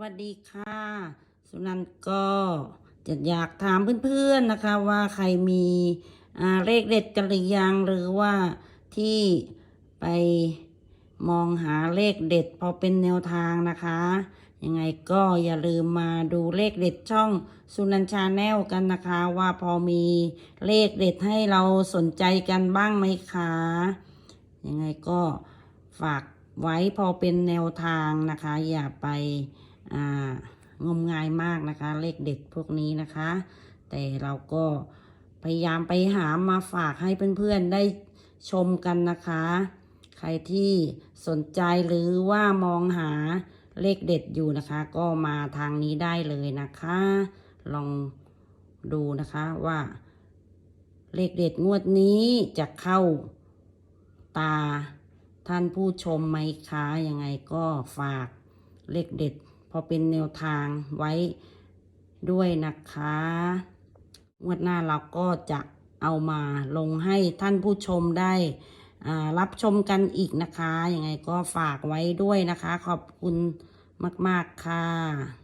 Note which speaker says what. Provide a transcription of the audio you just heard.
Speaker 1: วัสดีค่ะ สุนันก็จะอยากถามเพื่อนๆนะคะว่าใครมีเลขเด็ดกันหรือยังหรือว่าที่ไปมองหาเลขเด็ดพอเป็นแนวทางนะคะ ยังไงก็อย่าลืมมาดูเลขเด็ดช่องสุนันชาแนลกันนะคะว่าพอมีเลขเด็ดให้เราสนใจกันบ้างไหมคะยังไงก็ฝากไว้พอเป็นแนวทางนะคะ อย่าไป อ่างมงายมากนะคะ เลขเด็ดพวกนี้นะคะ แต่เราก็พยายามไปหามาฝากให้เพื่อนๆได้ชมกันนะคะ ใครที่สนใจหรือว่ามองหาเลขเด็ดอยู่นะคะ ก็มาทางนี้ได้เลยนะคะ ลองดูนะคะว่า เลขเด็ดงวดนี้จะเข้าตาท่านผู้ชมไหมคะยังไงก็ฝากเลขเด็ด พอเป็นแนวทางไว้ด้วยนะคะงวดหน้าเราก็จะเอามาลงให้ท่านผู้ชมได้รับชมกันอีกนะคะ ยังไงก็ฝากไว้ด้วยนะคะ ขอบคุณมาก ๆ ค่ะ